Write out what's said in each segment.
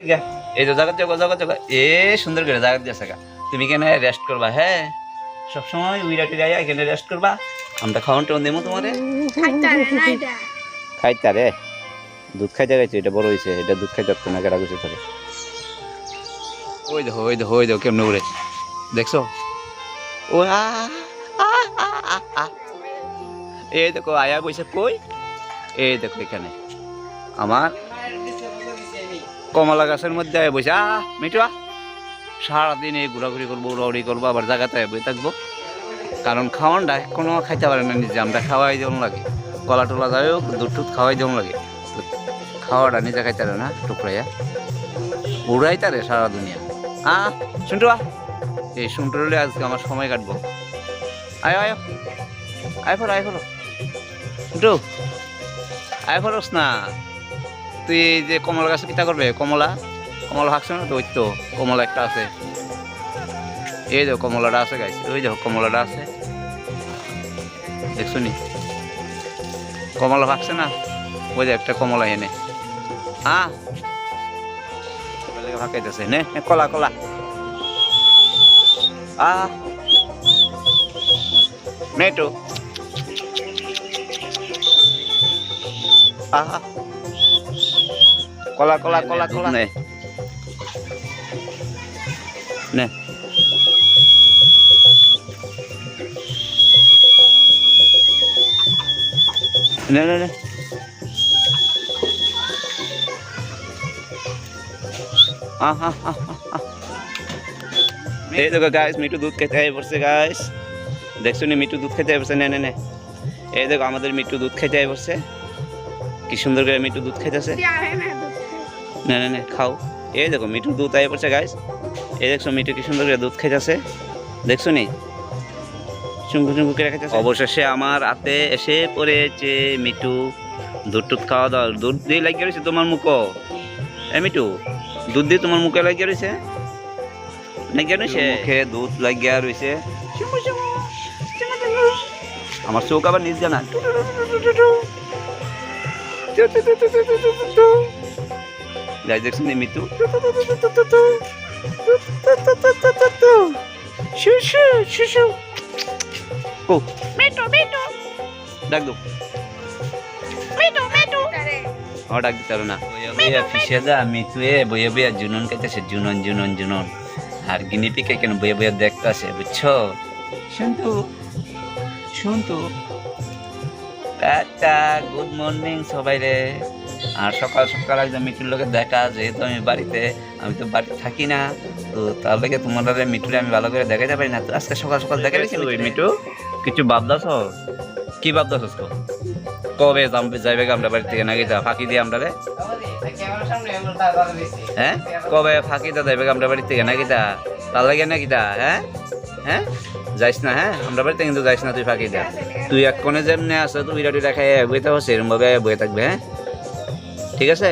এই তো জায়গা জায়গা জায়গা জায়গা এ সুন্দর করে জায়গা দিয়েছে তুমি কেন রেস্ট করবা হ্যাঁ? সবসময় উইরা টুইরা এখানে রেস্ট করবা। আমরা খাওয়ান টোন দেবো তোমারে। খাইতা রে দুধ খাইতে গেছে এটা বড় হয়েছে এটা দুধ খাইতে পারতো না কেটা কিছু থাকে ওই দেখো ওই দেখো ওই দেখো কেমনে উড়ে। দেখছ? ও। এই দেখো আয়া বইছে কই? এই দেখো এখানে। আমার কমলা গাছের মধ্যে আয়া বইছে আ মিঠু আ। সারাদিন এই ঘোরাঘুরি করব উড়াউড়ি করব, আবার জায়গাতে বই থাকব। কারণ খাওয়ানটা কোনো খাইতে পারে না নিজে, আমরা খাওয়াই যেমন লাগে। কলা টলা যাই হোক, দুধ টুধ খাওয়াই যেমন লাগে। খাওয়াটা নিজে খাইতে পারে না টুকরাইয়া উড়াই তারে সারা দুনিয়া। আ শুনটু আ এই শুনটু হলে আজকে আমার সময় কাটবো। আয় আয় আয়। ফর আয় ফর শুনটু, আয় ফরস না। তুই যে কমলা গাছে পিতা করবে? কমলা? কমলা হাঁকছে না? তো ওই তো কমলা একটা আছে। এই দেখো কমলাটা আছে গাইছে ওই দেখো কমলাটা আছে। দেখছ নি? কমলা ভাগছে না? ওই যে একটা কমলা এনে। হ্যাঁ ভাগাইতেছে। নে নে, কলা কলা। আ নেটো আহা! কলা কলা কলা কলা। নে। নে। নে নে নে। আহা হা হা এই দেখো গাইস মিঠু দুধ খেতে আই পড়ছে গাইস দেখছ নি মিঠু দুধ খেতে আই পড়ছে? নে নে নে। এই দেখো আমাদের মিঠু দুধ খেতে আই পড়ছে। কি সুন্দর করে মিঠু দুধ খাইতেছে না না খাও। এই দেখো মিঠু দুধ আয় পড়ছে গাইস এই দেখছ মিঠু কি সুন্দর করে দুধ খাইতেছে। দেখছ নি? চুঙ্গু চুঙ্গু করে খাইতেছে। অবশেষে আমার হাতে এসে পড়েছে মিঠু দুধ টুধ খাওয়া দাওয়া। দুধ দিয়ে লাগিয়ে রয়েছে তোমার মুখো। এ মিঠু দুধ দিয়ে তোমার মুখে লাগিয়ে রয়েছে? লাগিয়ে রয়েছে মুখে দুধ লাগিয়ে রয়েছে। আমার চোখ আবার নিজ জানা যাই দেখছেন এই শুশু শুশু ও। ডাক দো। ও ডাক দিতে না। বইয়া ফিসে দা মিঠু। এ বইয়া বইয়া জুনন খাইতেছে জুনন জুনন জুনন। আর গিনি পিকে কেন বইয়া বইয়া দেখতেছে বুঝছ? শুনতু শুনতু। টাটা গুড মর্নিং সবাই রে। আর সকাল সকাল একদম মিঠুর লোকে দেখা যেহেতু আমি বাড়িতে আমি তো বাড়িতে থাকি না তো তার লেগে তোমার মিঠুরে আমি ভালো করে দেখাতে পারি না। তো আজকে সকাল সকাল দেখা গেছি মিঠু? কিছু ভাবদাস কি ভাবদাস তো কবে যাইবে আমরা বাড়ি থেকে নাকি ফাঁকি দিয়ে আমরা রে? হ্যাঁ? কবে ফাঁকি দা যাইবে আমরা বাড়ি থেকে নাকি দা তার লাগে নাকি দা হ্যাঁ? হ্যাঁ? যাইস না হ্যাঁ? আমরা বাড়িতে কিন্তু যাইস না তুই ফাঁকি দা। তুই এক কোণে যেমনি আছে তুই বিরাটি দেখাই বইতে থাকো সেরকম ভাবে বয়ে থাকবে হ্যাঁ? ঠিক আছে?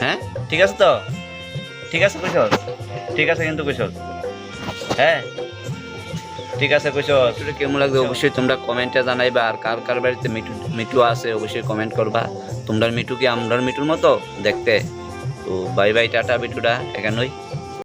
হ্যাঁ? ঠিক আছে তো? ঠিক আছে কৈশল? ঠিক আছে কিন্তু কৈশল। হ্যাঁ? ঠিক আছে কৈশল। কেমন লাগবে অবশ্যই তোমরা কমেন্টে জানাইবা আর কার কার বাড়িতে মিঠু মিটু আছে অবশ্যই কমেন্ট করবা। তোমরা মিটু কি আমরার মিঠুর মতো দেখতে? তো বাই বাই টাটা মিঠুটা এখানেই।